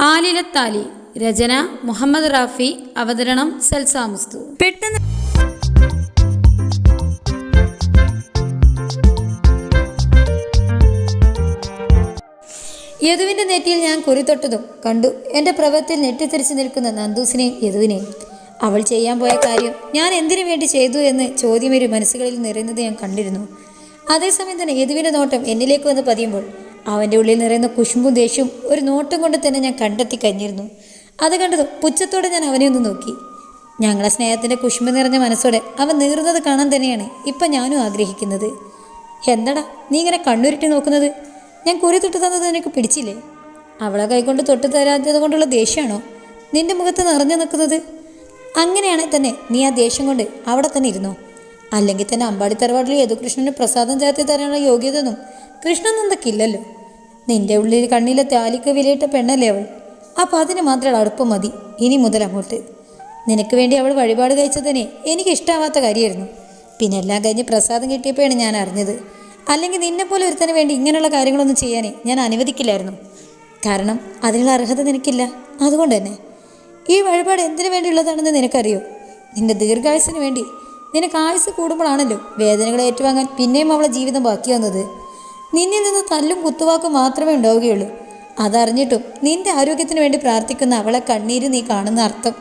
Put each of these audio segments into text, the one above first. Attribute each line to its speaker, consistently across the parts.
Speaker 1: ആലിലത്താലി രചന മുഹമ്മദ് റാഫി അവതരണം സൽസാമുസ്തു
Speaker 2: പെട്ടെന്ന്
Speaker 1: യദുവിന്റെ നെറ്റിയിൽ ഞാൻ കുറിത്തൊട്ടതും കണ്ടു. എന്റെ പ്രവൃത്തിയിൽ ഞെട്ടിത്തെറിച്ച് നിൽക്കുന്ന നന്ദൂസിനെയും യദുവിനെയും. അവൾ ചെയ്യാൻ പോയ കാര്യം ഞാൻ എന്തിനു വേണ്ടി ചെയ്തു എന്ന് ചോദ്യം ഒരു മനസ്സുകളിൽ നിറയുന്നത് ഞാൻ കണ്ടിരുന്നു. അതേസമയം തന്നെ യദുവിന്റെ നോട്ടം എന്നിലേക്ക് വന്ന് പതിയുമ്പോൾ അവന്റെ ഉള്ളിൽ നിറയുന്ന കുശുമ്പും ദേഷ്യവും ഒരു നോട്ടം കൊണ്ട് തന്നെ ഞാൻ കണ്ടെത്തി കഴിഞ്ഞിരുന്നു. അത് കണ്ടത് പുച്ഛത്തോടെ ഞാൻ അവനെ ഒന്ന് നോക്കി. ഞങ്ങളെ സ്നേഹത്തിന്റെ കുശുമ്പ് നിറഞ്ഞ മനസ്സോടെ അവൻ നീറുന്നത് കാണാൻ തന്നെയാണ് ഇപ്പം ഞാനും ആഗ്രഹിക്കുന്നത്. എന്താടാ നീ ഇങ്ങനെ കണ്ണുരുട്ടി നോക്കുന്നത്? ഞാൻ കുറി തൊട്ട് തന്നത് നിനക്ക് പിടിച്ചില്ലേ? അവളെ കൈകൊണ്ട് തൊട്ട് തരാത്തത് കൊണ്ടുള്ള ദേഷ്യമാണോ? നിന്റെ മുഖത്ത് നിറഞ്ഞു നിൽക്കുന്നത്? അങ്ങനെയാണെങ്കിൽ തന്നെ നീ ആ ദേഷ്യം കൊണ്ട് അവിടെ തന്നെ ഇരുന്നോ? അല്ലെങ്കിൽ തന്നെ അമ്പാടി തറവാട്ടിൽ യദുകൃഷ്ണന് പ്രസാദം ചേർത്തി തരാനുള്ള യോഗ്യതയൊന്നും കൃഷ്ണനന്ദക്കില്ലല്ലോ. നിന്റെ ഉള്ളിൽ കണ്ണിലെ താലിക്ക് വിലയിട്ട പെണ്ണല്ലേ അവൾ? അപ്പം അതിന് മാത്രം അടുപ്പം മതി. ഇനി മുതൽ അങ്ങോട്ട്. നിനക്ക് വേണ്ടി അവൾ വഴിപാട് കഴിച്ചതിനെ എനിക്ക് ഇഷ്ടാവാത്ത കാര്യമായിരുന്നു പിന്നെ എല്ലാം കഴിഞ്ഞ് പ്രസാദം കിട്ടിയപ്പോഴാണ് ഞാൻ അറിഞ്ഞത്. അല്ലെങ്കിൽ നിന്നെ പോലെ ഒരുത്തന് വേണ്ടി ഇങ്ങനെയുള്ള കാര്യങ്ങളൊന്നും ചെയ്യാനേ ഞാൻ അനുവദിക്കില്ലായിരുന്നു. കാരണം അതിനുള്ള അർഹത നിനക്കില്ല. അതുകൊണ്ട് തന്നെ. ഈ വഴിപാട് എന്തിനു വേണ്ടിയുള്ളതാണെന്ന് നിനക്കറിയോ? നിന്റെ ദീർഘായുസിന് വേണ്ടി. നിനക്ക് ആയുസ് കൂടുമ്പോഴാണല്ലോ വേദനകളെ ഏറ്റുവാങ്ങാൻ പിന്നെയും അവളെ ജീവിതം ബാക്കി വന്നത്. നിന്നിൽ നിന്ന് തല്ലും കുത്തുവാക്കും മാത്രമേ ഉണ്ടാവുകയുള്ളൂ. അതറിഞ്ഞിട്ടും നിന്റെ ആരോഗ്യത്തിന് വേണ്ടി പ്രാർത്ഥിക്കുന്ന അവളെ കണ്ണീര് നീ കാണുന്ന അർത്ഥം.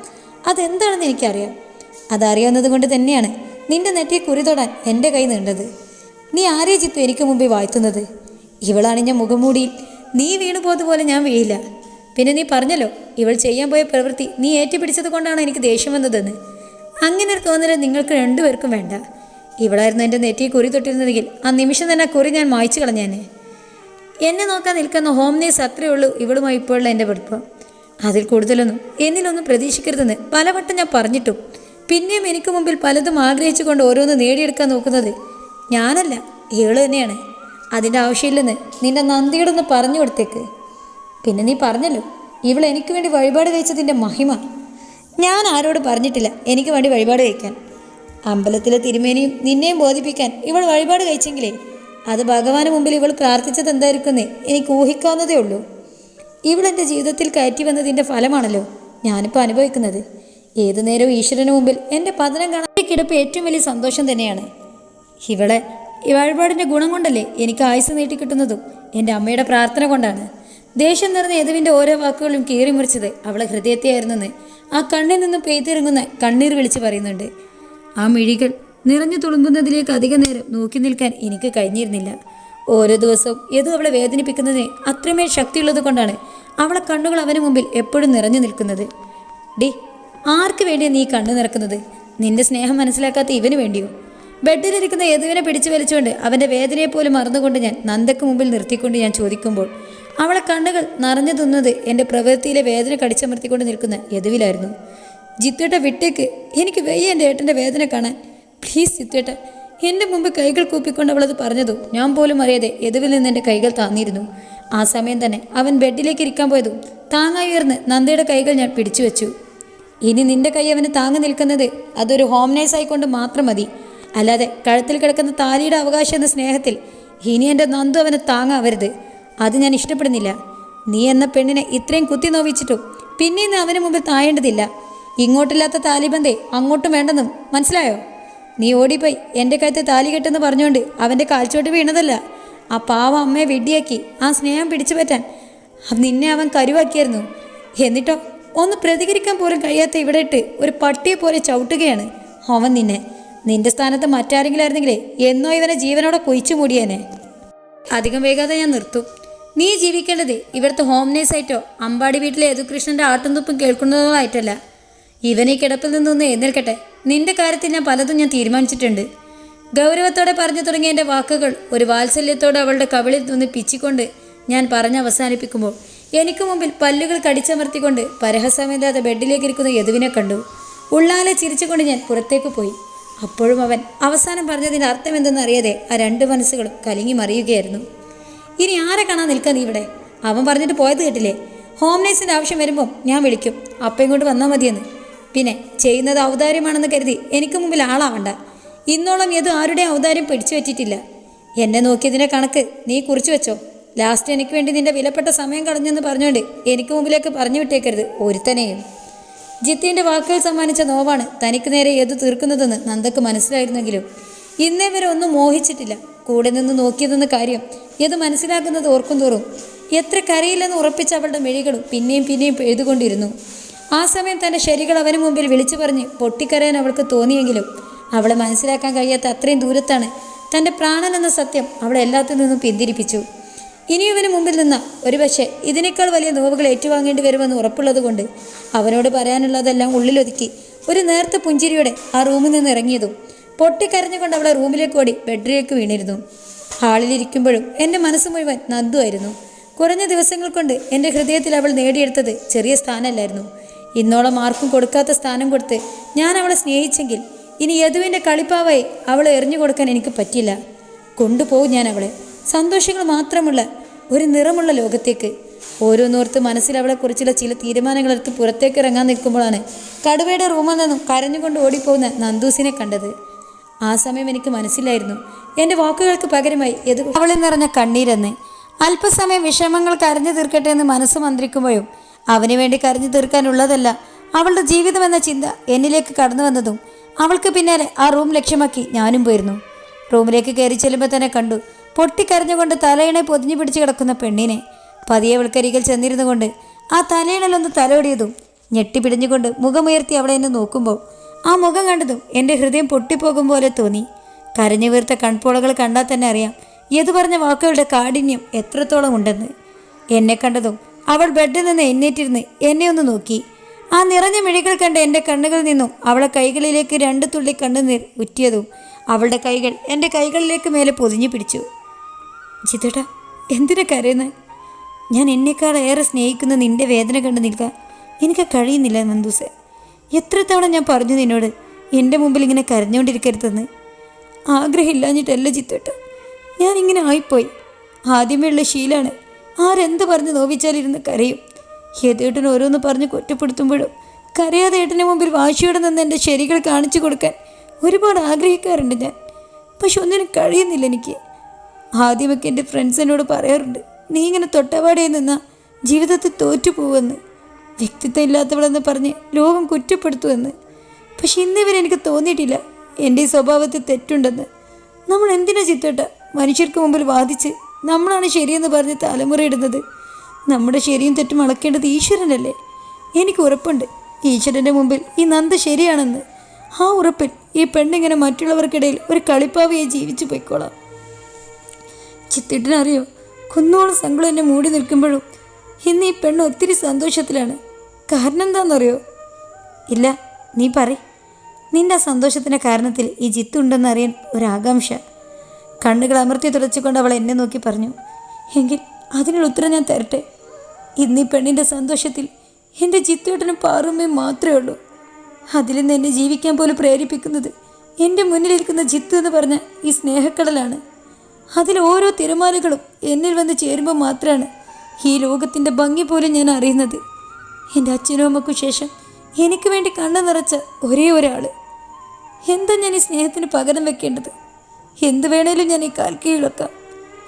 Speaker 1: അതെന്താണെന്ന് എനിക്കറിയാം. അതറിയാവുന്നത് കൊണ്ട് തന്നെയാണ് നിന്റെ നെറ്റിയെ കുറി തൊടാൻ എന്റെ കൈ നീണ്ടത്. നീ ആരെ ചിത്തു എനിക്ക് മുമ്പിൽ വാഴ്ത്തുന്നത്? ഇവളണിഞ്ഞ മുഖംമൂടിയിൽ നീ വീണു പോയതുപോലെ ഞാൻ വീഴില്ല. പിന്നെ നീ പറഞ്ഞല്ലോ ഇവൾ ചെയ്യാൻ പോയ പ്രവൃത്തി നീ ഏറ്റുപിടിച്ചത് കൊണ്ടാണ് എനിക്ക് ദേഷ്യം വന്നതെന്ന്. അങ്ങനെ ഒരു തോന്നൽ നിങ്ങൾക്ക് രണ്ടുപേർക്കും വേണ്ട. ഇവളായിരുന്നു എന്റെ നെറ്റി കുറി തൊട്ടിരുന്നതെങ്കിൽ ആ നിമിഷം തന്നെ കുറി ഞാൻ മായ്ച്ചു കളഞ്ഞേനെ. എന്നെ നോക്കാൻ നിൽക്കുന്ന ഹോം നേഴ്സ് അത്രയേ ഉള്ളൂ ഇവളുമായി ഇപ്പോഴുള്ള എന്റെ പഠിപ്പം അതിൽ കൂടുതലൊന്നും എന്നിലൊന്നും പ്രതീക്ഷിക്കരുതെന്ന് പലവട്ടം ഞാൻ പറഞ്ഞിട്ടും പിന്നെയും എനിക്ക് മുമ്പിൽ പലതും ആഗ്രഹിച്ചുകൊണ്ട് ഓരോന്ന് നേടിയെടുക്കാൻ നോക്കുന്നത് ഞാനല്ല ഇവൾ തന്നെയാണ്. അതിന്റെ ആവശ്യമില്ലെന്ന് നിന്റെ നന്ദിയോടൊന്ന് പറഞ്ഞു കൊടുത്തേക്ക്. പിന്നെ നീ പറഞ്ഞല്ലോ ഇവൾ എനിക്ക് വേണ്ടി വഴിപാട് കഴിച്ചതിന്റെ മഹിമ. ഞാൻ ആരോട് പറഞ്ഞിട്ടില്ല എനിക്ക് വേണ്ടി വഴിപാട് കഴിക്കാൻ. അമ്പലത്തിലെ തിരുമേനിയും നിന്നെയും ബോധിപ്പിക്കാൻ ഇവൾ വഴിപാട് കഴിച്ചെങ്കിലേ അത് ഭഗവാന് മുമ്പിൽ ഇവൾ പ്രാർത്ഥിച്ചത് എന്തായിരിക്കുന്നേ എനിക്ക് ഊഹിക്കാവുന്നതേ ഉള്ളൂ. ഇവൾ എന്റെ ജീവിതത്തിൽ കയറ്റി വന്നതിന്റെ ഫലമാണല്ലോ ഞാനിപ്പോൾ അനുഭവിക്കുന്നത്. ഏതു നേരവും ഈശ്വരന് മുമ്പിൽ എന്റെ പതനം കാണാൻ കിടപ്പ് ഏറ്റവും വലിയ സന്തോഷം തന്നെയാണ്. ഇവളെ ഈ വഴിപാടിന്റെ ഗുണം കൊണ്ടല്ലേ എനിക്ക് ആയുസ് നീട്ടിക്കിട്ടുന്നതും എന്റെ അമ്മയുടെ പ്രാർത്ഥന കൊണ്ടാണ്. ദേഷ്യം നിറഞ്ഞ യദുവിന്റെ ഓരോ വാക്കുകളും കീറി മുറിച്ചത് അവളെ ഹൃദയത്തെയായിരുന്നെന്ന് ആ കണ്ണിൽ നിന്ന് പെയ്തിറങ്ങുന്ന കണ്ണീർ വിളിച്ച് പറയുന്നുണ്ട്. ആ മിഴികൾ നിറഞ്ഞു തുളുമ്പുന്നതിലേക്ക് അധിക നേരം നോക്കി നിൽക്കാൻ എനിക്ക് കഴിഞ്ഞിരുന്നില്ല. ഓരോ ദിവസവും ഏതും അവളെ വേദനിപ്പിക്കുന്നതിന് അത്രമേൽ ശക്തിയുള്ളത് കൊണ്ടാണ് അവളെ കണ്ണുകൾ അവന് മുമ്പിൽ എപ്പോഴും നിറഞ്ഞു നിൽക്കുന്നത്. ഡി ആർക്ക് വേണ്ടിയാണ് നീ കണ്ണു നിറക്കുന്നത്? നിന്റെ സ്നേഹം മനസ്സിലാക്കാത്ത ഇവന് വേണ്ടിയോ? ബെഡിലിരിക്കുന്ന യദുവിനെ പിടിച്ചു വലിച്ചുകൊണ്ട് അവന്റെ വേദനയെ പോലും മറന്നുകൊണ്ട് ഞാൻ നന്ദക്ക് മുമ്പിൽ നിർത്തിക്കൊണ്ട് ഞാൻ ചോദിക്കുമ്പോൾ അവളെ കണ്ണുകൾ നിറഞ്ഞു തിന്നത് എന്റെ പ്രവൃത്തിയിലെ വേദന കടിച്ചമർത്തിക്കൊണ്ട് നിൽക്കുന്ന യദുവിലായിരുന്നു. ജിത്തേട്ട വിട്ടേക്ക്. എനിക്ക് വയ്യ എന്റെ ഏട്ടന്റെ വേദന കാണാൻ. പ്ലീസ് ജിത്തേട്ട എന്റെ മുമ്പ് കൈകൾ കൂപ്പിക്കൊണ്ട് അവളത് പറഞ്ഞതു ഞാൻ പോലും അറിയാതെ എതുവിൽ നിന്ന് എന്റെ കൈകൾ താന്നിരുന്നു. ആ സമയം തന്നെ അവൻ ബെഡിലേക്ക് ഇരിക്കാൻ പോയതു താങ്ങായി ഉയർന്ന് നന്ദയുടെ കൈകൾ ഞാൻ പിടിച്ചു വെച്ചു. ഇനി നിന്റെ കൈ അവന് താങ്ങി നിൽക്കുന്നത് അതൊരു ഹോംനൈസ് ആയിക്കൊണ്ട് മാത്രം മതി. അല്ലാതെ കഴുത്തിൽ കിടക്കുന്ന താലിയുടെ അവകാശം എന്ന സ്നേഹത്തിൽ ഇനി എന്റെ നന്ദു അവന് താങ്ങാവരുത്. അത് ഞാൻ ഇഷ്ടപ്പെടുന്നില്ല. നീ എന്ന പെണ്ണിനെ ഇത്രയും കുത്തി നോവിച്ചിട്ടും പിന്നെ ഇന്ന് അവന് മുമ്പിൽ താഴേണ്ടതില്ല. ഇങ്ങോട്ടില്ലാത്ത താലിബന്ധേ അങ്ങോട്ടും വേണ്ടെന്നും മനസ്സിലായോ? നീ ഓടിപ്പോയി എന്റെ കഴുത്ത് താലി കെട്ടെന്ന് പറഞ്ഞുകൊണ്ട് അവന്റെ കാൽച്ചോട്ട് വീണതല്ല. ആ പാവ അമ്മയെ വെടിയാക്കി ആ സ്നേഹം പിടിച്ചു പറ്റാൻ നിന്നെ അവൻ കരുവാക്കിയായിരുന്നു. എന്നിട്ടോ ഒന്ന് പ്രതികരിക്കാൻ പോലും കഴിയാത്ത ഇവിടെ ഇട്ട് ഒരു പട്ടിയെ പോലെ ചവിട്ടുകയാണ് അവൻ നിന്നെ. നിന്റെ സ്ഥാനത്ത് മറ്റാരെങ്കിലും ആയിരുന്നെങ്കിലേ എന്നോ ഇവനെ ജീവനോടെ കൊയിച്ചു മൂടിയേനെ. അധികം വേഗാതെ ഞാൻ നിർത്തും. നീ ജീവിക്കേണ്ടത് ഇവിടുത്തെ ഹോം നേഴ്സായിട്ടോ അമ്പാടി വീട്ടിലെ യദുകൃഷ്ണന്റെ ആട്ടും തുപ്പും കേൾക്കുന്നതോ ആയിട്ടല്ല ഇവൻ ഈ കിടപ്പിൽ നിന്നൊന്ന് എഴുന്നേൽക്കട്ടെ. നിന്റെ കാര്യത്തിൽ ഞാൻ പലതും ഞാൻ തീരുമാനിച്ചിട്ടുണ്ട്. ഗൗരവത്തോടെ പറഞ്ഞു തുടങ്ങിയ എന്റെ വാക്കുകൾ ഒരു വാത്സല്യത്തോടെ അവളുടെ കവിളിൽ നിന്ന് പിച്ചിക്കൊണ്ട് ഞാൻ പറഞ്ഞ് അവസാനിപ്പിക്കുമ്പോൾ എനിക്ക് മുമ്പിൽ പല്ലുകൾ കടിച്ചമർത്തിക്കൊണ്ട് പരഹസമില്ലാതെ ബെഡിലേക്ക് ഇരിക്കുന്ന യദുവിനെ കണ്ടു. ഉള്ളാലെ ചിരിച്ചുകൊണ്ട് ഞാൻ പുറത്തേക്ക് പോയി. അപ്പോഴും അവൻ അവസാനം പറഞ്ഞതിന്റെ അർത്ഥം എന്തെന്നറിയാതെ ആ രണ്ട് മനസ്സുകളും കലങ്ങി മറിയുകയായിരുന്നു. ഇനി ആരെ കാണാൻ നിൽക്കാൻ നീ ഇവിടെ? അവൻ പറഞ്ഞിട്ട് പോയത് കേട്ടില്ലേ? ഹോം നേഴ്സിന്റെ ആവശ്യം വരുമ്പോൾ ഞാൻ വിളിക്കും. അപ്പം ഇങ്ങോട്ട് വന്നാൽ മതിയെന്ന്. പിന്നെ ചെയ്യുന്നത് ഔദാര്യമാണെന്ന് കരുതി എനിക്ക് മുമ്പിൽ ആളാവണ്ട. ഇന്നോളം ഇത് ആരുടെ ഔദാര്യം പിടിച്ചു പറ്റിയിട്ടില്ല. എന്നെ നോക്കിയതിന്റെ കണക്ക് നീ കുറിച്ചു വെച്ചോ. ലാസ്റ്റ് എനിക്ക് വേണ്ടി നിന്റെ വിലപ്പെട്ട സമയം കളഞ്ഞെന്ന് പറഞ്ഞുകൊണ്ട് എനിക്ക് മുമ്പിലേക്ക് പറഞ്ഞു വിട്ടേക്കരുത് ഒരുത്തനെയും. ജിത്തിന്റെ വാക്കുകൾ സമ്മാനിച്ച നോവാണ് തനിക്ക് നേരെ ഏതു തീർക്കുന്നതെന്ന് നന്ദക്ക് മനസ്സിലായിരുന്നെങ്കിലും ഇന്നേ വരെ ഒന്നും മോഹിച്ചിട്ടില്ല. കൂടെ നിന്ന് നോക്കിയതെന്ന കാര്യം ഇത് മനസ്സിലാക്കുന്നത് ഓർക്കും തോറും എത്ര കരയില്ലെന്ന് ഉറപ്പിച്ച അവളുടെ മെഴികളും പിന്നെയും പിന്നെയും എഴുതുകൊണ്ടിരുന്നു. ആ സമയം തന്റെ ശരികൾ അവന് മുമ്പിൽ വിളിച്ചു പറഞ്ഞ് പൊട്ടിക്കരയാൻ അവൾക്ക് തോന്നിയെങ്കിലും അവളെ മനസ്സിലാക്കാൻ കഴിയാത്ത അത്രയും ദൂരത്താണ് തന്റെ പ്രാണൻ എന്ന സത്യം അവളെ എല്ലാത്തിൽ നിന്നും പിന്തിരിപ്പിച്ചു. ഇനിയും ഇവന് മുമ്പിൽ നിന്ന ഒരുപക്ഷെ ഇതിനേക്കാൾ വലിയ നോവുകൾ ഏറ്റുവാങ്ങേണ്ടി വരുമെന്ന് ഉറപ്പുള്ളതുകൊണ്ട് അവനോട് പറയാനുള്ളതെല്ലാം ഉള്ളിലൊതുക്കി ഒരു നേർത്ത പുഞ്ചിരിയോടെ ആ റൂമിൽ നിന്ന് ഇറങ്ങിയതും പൊട്ടിക്കരഞ്ഞുകൊണ്ട് അവളെ റൂമിലേക്ക് ഓടി ബെഡിലേക്ക് വീണിരുന്നു. ഹാളിലിരിക്കുമ്പോഴും എന്റെ മനസ്സ് മുഴുവൻ നന്ദുമായിരുന്നു കുറഞ്ഞ ദിവസങ്ങൾ കൊണ്ട് എന്റെ ഹൃദയത്തിൽ അവൾ നേടിയെടുത്തത് ചെറിയ സ്ഥാനമല്ലായിരുന്നു. ഇന്നോളം ആർക്കും കൊടുക്കാത്ത സ്ഥാനം കൊടുത്ത് ഞാൻ അവളെ സ്നേഹിച്ചെങ്കിൽ ഇനി യദുവിന്റെ കളിപ്പാവായി അവളെ എറിഞ്ഞു കൊടുക്കാൻ എനിക്ക് പറ്റില്ല. കൊണ്ടുപോകും ഞാൻ അവളെ. സന്തോഷങ്ങൾ മാത്രമുള്ള ഒരു നിറമുള്ള ലോകത്തേക്ക്. ഓരോന്നോർത്ത് മനസ്സിൽ അവളെക്കുറിച്ചുള്ള ചില തീരുമാനങ്ങളെടുത്ത് പുറത്തേക്ക് ഇറങ്ങാൻ നിൽക്കുമ്പോഴാണ് കടുവയുടെ റൂമിൽ നിന്നും കരഞ്ഞുകൊണ്ട് ഓടിപ്പോകുന്ന നന്ദൂസിനെ കണ്ടത്. ആ സമയം എനിക്ക് മനസ്സിലായിരുന്നു. എന്റെ വാക്കുകൾക്ക് പകരമായി എത് അവളിൽ നിറഞ്ഞ കണ്ണീരെന്ന്. അല്പസമയം വിഷമങ്ങൾ കരഞ്ഞു തീർക്കട്ടെ എന്ന് മനസ്സ് മന്ത്രിക്കുമ്പോഴും അവന് വേണ്ടി കരഞ്ഞു തീർക്കാനുള്ളതല്ല അവളുടെ ജീവിതം എന്ന ചിന്ത എന്നിലേക്ക് കടന്നു വന്നതും അവൾക്ക് പിന്നാലെ ആ റൂം ലക്ഷ്യമാക്കി ഞാനും പോയിരുന്നു. റൂമിലേക്ക് കയറി ചെല്ലുമ്പോൾ തന്നെ കണ്ടു പൊട്ടിക്കരഞ്ഞുകൊണ്ട് തലയിണെ പൊതിഞ്ഞു പിടിച്ച് കിടക്കുന്ന പെണ്ണിനെ. പതിയെ അവൾക്കരികിൽ ചെന്നിരുന്നു കൊണ്ട് ആ തലയിണലൊന്ന് തലോടിയതും ഞെട്ടിപ്പിടിഞ്ഞുകൊണ്ട് മുഖമുയർത്തി അവളെ എന്നെ നോക്കുമ്പോൾ ആ മുഖം കണ്ടതും എന്റെ ഹൃദയം പൊട്ടിപ്പോകും പോലെ തോന്നി. കരഞ്ഞു വീർത്ത കൺപോളകൾ കണ്ടാൽ തന്നെ അറിയാം ഏതു പറഞ്ഞ വാക്കുകളുടെ കാഠിന്യം എത്രത്തോളം ഉണ്ടെന്ന്. എന്നെ കണ്ടതും അവൾ ബെഡിൽ നിന്ന് എണ്ണേറ്റിരുന്ന് എന്നെ ഒന്ന് നോക്കി. ആ നിറഞ്ഞ മിഴികൾ കണ്ട എന്റെ കണ്ണുകളിൽ നിന്നും അവളെ കൈകളിലേക്ക് രണ്ട് തുള്ളി കണ്ണുനീർ ഉറ്റിയതും അവളുടെ കൈകൾ എന്റെ കൈകളിലേക്ക് മേലെ പൊതിഞ്ഞു പിടിച്ചു. ജിതേട്ടാ എന്തിനാ കരയുന്നത് ഞാൻ എന്നെക്കാൾ ഏറെ സ്നേഹിക്കുന്ന നിന്റെ വേദന കണ്ടു നിൽക്കാൻ എനിക്ക് കഴിയുന്നില്ല നന്ദൂസെ. എത്ര തവണ ഞാൻ പറഞ്ഞു നിന്നോട് എന്റെ മുമ്പിൽ ഇങ്ങനെ കരഞ്ഞുകൊണ്ടിരിക്കരുതെന്ന്? ആഗ്രഹമില്ലാഞ്ഞിട്ടല്ല ചിത്തേട്ട. ഞാനിങ്ങനെ ആയിപ്പോയി. ആദ്യമേ ഉള്ള ശീലാണ് ആരെന്ത് പറഞ്ഞ് നോവിച്ചാലിരുന്ന് കരയും? യതേട്ടൻ ഓരോന്ന് പറഞ്ഞ് കുറ്റപ്പെടുത്തുമ്പോഴും കരയാതെ ഏട്ടന് മുമ്പിൽ വാശിയോടെ നിന്ന് എന്റെ ശരികൾ കാണിച്ചു കൊടുക്കാൻ ഒരുപാട് ആഗ്രഹിക്കാറുണ്ട് ഞാൻ. പക്ഷെ ഒന്നിനും കഴിയുന്നില്ല എനിക്ക്. ആദ്യമൊക്കെ എന്റെ ഫ്രണ്ട്സിനോട് പറയാറുണ്ട് നീ ഇങ്ങനെ തൊട്ടപാടിയായി നിന്നാ ജീവിതത്തിൽ തോറ്റു പോവെന്ന് വ്യക്തിത്വം ഇല്ലാത്തവളെന്ന് പറഞ്ഞ് ലോകം കുറ്റപ്പെടുത്തുമെന്ന്. പക്ഷെ ഇന്നിവരെ എനിക്ക് തോന്നിയിട്ടില്ല. എന്റെ ഈ സ്വഭാവത്തിൽ തെറ്റുണ്ടെന്ന്. നമ്മൾ എന്തിനാ ചിത്തോട്ട മനുഷ്യർക്ക് മുമ്പിൽ വാദിച്ച് നമ്മളാണ് ശരിയെന്ന് പറഞ്ഞ് തലമുറയിടുന്നത് നമ്മുടെ ശരിയും തെറ്റും അളക്കേണ്ടത് ഈശ്വരനല്ലേ? എനിക്ക് ഉറപ്പുണ്ട്. ഈശ്വരന്റെ മുമ്പിൽ ഈ നന്ദ ശരിയാണെന്ന്. ആ ഉറപ്പിൽ ഈ പെണ്ണിങ്ങനെ മറ്റുള്ളവർക്കിടയിൽ ഒരു കളിപ്പാവയെ ജീവിച്ചു പോയിക്കോളാം. ചിത്തിട്ടിനറിയോ? കുന്നോളം സങ്കുളം എന്നെ മൂടി നിൽക്കുമ്പോഴും ഇന്ന് ഈ പെണ്ണ് ഒത്തിരി സന്തോഷത്തിലാണ്. കാരണം എന്താണെന്നറിയോ ഇല്ല നീ പറ നിന്റെ ആ സന്തോഷത്തിന്റെ കാരണത്തിൽ ഈ ജിത്തുണ്ടെന്നറിയാൻ ഒരാകാംക്ഷ. കണ്ണുകൾ അമർത്തി തുടച്ചുകൊണ്ട് അവൾ എന്നെ നോക്കി പറഞ്ഞു എങ്കിൽ അതിനുള്ള ഉത്തരം ഞാൻ തരട്ടെ? ഇന്ന് പെണ്ണിന്റെ സന്തോഷത്തിൽ എന്റെ ചിത്തേട്ടനും പാറുമേ മാത്രമേ ഉള്ളൂ. അതിൽ നിന്ന് എന്നെ ജീവിക്കാൻ പോലും പ്രേരിപ്പിക്കുന്നത് എന്റെ മുന്നിലിരിക്കുന്ന ജിത്തു എന്ന് പറഞ്ഞ ഈ സ്നേഹക്കടലാണ്. അതിൽ ഓരോ തിരമാലകളും എന്നിൽ വന്ന് ചേരുമ്പോൾ മാത്രമാണ് ഈ ലോകത്തിന്റെ ഭംഗി പോലും ഞാൻ അറിയുന്നത്. എന്റെ അച്ഛനും അമ്മക്കും ശേഷം എനിക്ക് വേണ്ടി കണ്ണു നിറച്ച ഒരേ ഒരാൾ എന്താ ഞാൻ ഈ സ്നേഹത്തിന് പകരം വെക്കേണ്ടത്? എന്ത് വേണേലും ഞാൻ ഈ കാൽ കീഴിലൊക്കാം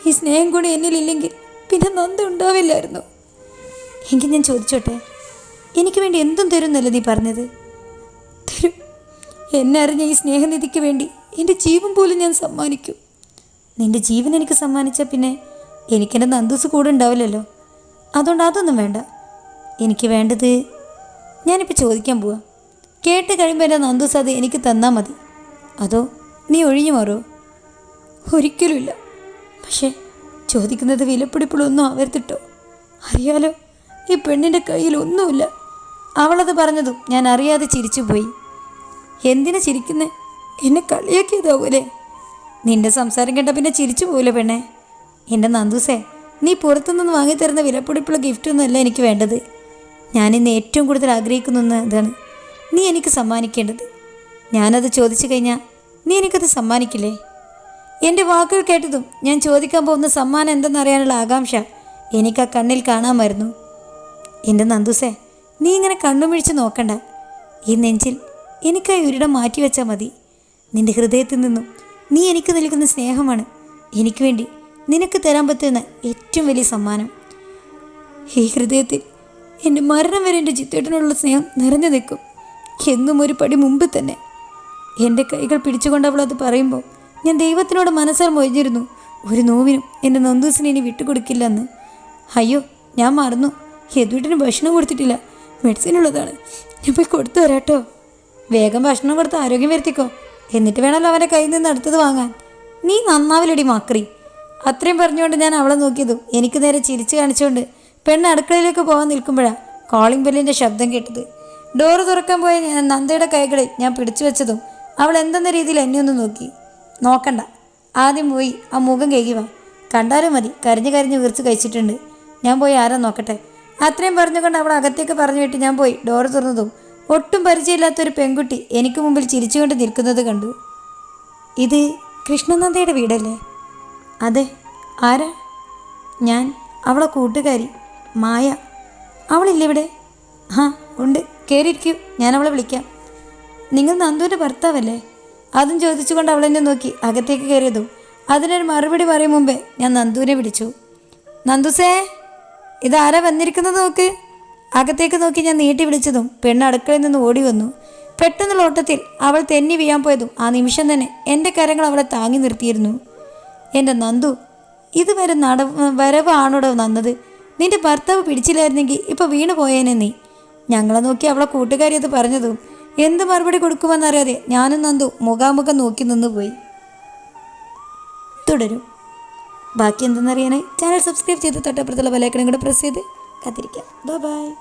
Speaker 1: ഈ സ്നേഹം കൂടി എന്നിലില്ലെങ്കിൽ പിന്നെ നന്ദ ഉണ്ടാവില്ലായിരുന്നു. എങ്കിൽ ഞാൻ ചോദിച്ചോട്ടെ എനിക്ക് വേണ്ടി എന്തും തരുന്നല്ലേ നീ പറഞ്ഞത്? തരും. എന്നെ അറിഞ്ഞ ഈ സ്നേഹനിധിക്ക് വേണ്ടി എന്റെ ജീവൻ പോലും ഞാൻ സമ്മാനിക്കും. നിന്റെ ജീവൻ എനിക്ക് സമ്മാനിച്ചാൽ പിന്നെ എനിക്കെന്റെ നന്ദൂസ് കൂടെ ഉണ്ടാവില്ലല്ലോ. അതുകൊണ്ട് അതൊന്നും വേണ്ട. എനിക്ക് വേണ്ടത് ഞാനിപ്പോൾ ചോദിക്കാൻ പോവാം. കേട്ട് കഴിയുമ്പോൾ എന്റെ നന്ദൂസ് അത് എനിക്ക് തന്നാൽ മതി. അതോ നീ ഒഴിഞ്ഞു മാറോ? ഒരിക്കലുമില്ല. പക്ഷേ ചോദിക്കുന്നത് വിലപ്പിടിപ്പുള്ളൊന്നും ആവരുത്തിട്ടോ അറിയാലോ ഈ പെണ്ണിന്റെ കയ്യിൽ ഒന്നുമില്ല. അവളത് പറഞ്ഞതും ഞാൻ അറിയാതെ ചിരിച്ചുപോയി. എന്തിനെ ചിരിക്കുന്നേ? എന്നെ കളിയാക്കിയതാവൂലേ? നിന്റെ സംസാരം കേട്ട പിന്നെ ചിരിച്ചു പോവില്ല പെണ്ണെ? എന്റെ നന്ദുസേ നീ പുറത്തുനിന്ന് വാങ്ങിത്തരുന്ന വിലപ്പിടിപ്പുള്ള ഗിഫ്റ്റൊന്നുമല്ല എനിക്ക് വേണ്ടത്. ഞാൻ ഇന്ന് ഏറ്റവും കൂടുതൽ ആഗ്രഹിക്കുന്ന ഇതാണ്. നീ എനിക്ക് സമ്മാനിക്കേണ്ടത്. ഞാനത് ചോദിച്ചു കഴിഞ്ഞാൽ നീ എനിക്കത് സമ്മാനിക്കില്ലേ? എന്റെ വാക്കുകൾ കേട്ടതും ഞാൻ ചോദിക്കാൻ പോകുന്ന സമ്മാനം എന്തെന്നറിയാനുള്ള ആകാംക്ഷ എനിക്ക് ആ കണ്ണിൽ കാണാമായിരുന്നു. എന്റെ നന്ദുസേ നീ ഇങ്ങനെ കണ്ണുമിഴിച്ച് നോക്കണ്ട. ഈ നെഞ്ചിൽ എനിക്കായി ഒരിടം മാറ്റിവെച്ചാൽ മതി. നിന്റെ ഹൃദയത്തിൽ നിന്നും നീ എനിക്ക് നൽകുന്ന സ്നേഹമാണ്. എനിക്ക് വേണ്ടി നിനക്ക് തരാൻ പറ്റുന്ന ഏറ്റവും വലിയ സമ്മാനം. ഈ ഹൃദയത്തിൽ എന്റെ മരണം വരെ എന്റെ ചിത്തേട്ടനോടുള്ള സ്നേഹം നിറഞ്ഞു നിൽക്കും. എന്നും ഒരു പടി മുമ്പ് തന്നെ. എന്റെ കൈകൾ പിടിച്ചുകൊണ്ട് അവൾ അത് പറയുമ്പോൾ ഞാൻ ദൈവത്തിനോട് മനസ്സാൽ മൊഴിഞ്ഞിരുന്നു ഒരു നോവിനും എന്റെ നന്ദൂസിനെ ഇനി വിട്ടുകൊടുക്കില്ലെന്ന്. അയ്യോ ഞാൻ മറന്നു. യദുവിട്ടിന് ഭക്ഷണം കൊടുത്തിട്ടില്ല. മെഡിസിൻ ഉള്ളതാണ്. ഞാൻ പോയി കൊടുത്തു വരാട്ടോ വേഗം ഭക്ഷണം കൊടുത്ത് ആരോഗ്യം വരുത്തിക്കോ. എന്നിട്ട് വേണമല്ലോ അവന്റെ കയ്യിൽ നിന്ന് അടുത്തത് വാങ്ങാൻ. നീ നന്നാവില്ലടി മാക്രി. അത്രയും പറഞ്ഞുകൊണ്ട് ഞാൻ അവളെ നോക്കിയതും എനിക്ക് നേരെ ചിരിച്ചു കാണിച്ചുകൊണ്ട് പെണ്ണ് അടുക്കളയിലേക്ക് പോകാൻ നിൽക്കുമ്പോഴാണ് കോളിംഗ് ബെല്ലിന്റെ ശബ്ദം കേട്ടത്. ഡോറ് തുറക്കാൻ പോയ ഞാൻ നന്ദയുടെ കൈകളിൽ ഞാൻ പിടിച്ചു വെച്ചതും അവൾ എന്തെന്ന രീതിയിൽ എന്നെ ഒന്ന് നോക്കി. നോക്കണ്ട. ആദ്യം പോയി ആ മുഖം കേകി വാ. കണ്ടാലും മതി. കരഞ്ഞ് കരഞ്ഞ് വീർച്ച് കഴിച്ചിട്ടുണ്ട്. ഞാൻ പോയി ആരാ നോക്കട്ടെ? അത്രയും പറഞ്ഞുകൊണ്ട് അവൾ അകത്തേക്ക് പറഞ്ഞു വിട്ട് ഞാൻ പോയി. ഡോറ് തുറന്നതും ഒട്ടും പരിചയമില്ലാത്തൊരു പെൺകുട്ടി എനിക്ക് മുമ്പിൽ ചിരിച്ചുകൊണ്ട് നിൽക്കുന്നത് കണ്ടു. ഇത് കൃഷ്ണനന്ദയുടെ വീടല്ലേ? അതെ. ആരാ? ഞാൻ. അവളെ കൂട്ടുകാരി. മായ. അവളില്ല ഇവിടെ? ആ ഉണ്ട്. കയറിയിരിക്കൂ ഞാൻ അവളെ വിളിക്കാം. നിങ്ങൾ നന്ദുവിന്റെ ഭർത്താവല്ലേ? അതും ചോദിച്ചുകൊണ്ട് അവളെന്നെ നോക്കി അകത്തേക്ക് കയറിയതും. അതിനൊരു മറുപടി പറയും മുമ്പേ ഞാൻ നന്ദുവിനെ വിളിച്ചു. നന്ദുസേ ഇതാരാ വന്നിരിക്കുന്നത് നോക്ക്? അകത്തേക്ക് നോക്കി ഞാൻ നീട്ടി വിളിച്ചതും പെണ്ണ് അടുക്കളയിൽ നിന്ന് ഓടി വന്നു. പെട്ടെന്നുള്ള ഓട്ടത്തിൽ അവൾ തെന്നി വീഴാൻ പോയതും ആ നിമിഷം തന്നെ എന്റെ കരങ്ങൾ അവളെ താങ്ങി നിർത്തിയിരുന്നു. എന്റെ നന്ദു ഇതുവരെ നട വരവ് ആണോടോ നന്നത്? നിന്റെ ഭർത്താവ് പിടിച്ചില്ലായിരുന്നെങ്കിൽ ഇപ്പോൾ വീണു പോയേനെ നീ. ഞങ്ങളെ നോക്കി അവളെ കൂട്ടുകാരി അത് പറഞ്ഞതും എന്ത് മറുപടി കൊടുക്കുമെന്നറിയാതെ ഞാനും നന്ദു മുഖാമുഖം നോക്കി നിന്നുപോയി തുടരും. ബാക്കി എന്തെന്നറിയാനായി ചാനൽ സബ്സ്ക്രൈബ് ചെയ്ത് തൊട്ടപ്പുറത്തുള്ള ബലൈക്കണും കൂടെ പ്രസ് ചെയ്ത് കാത്തിരിക്കാം. ബൈ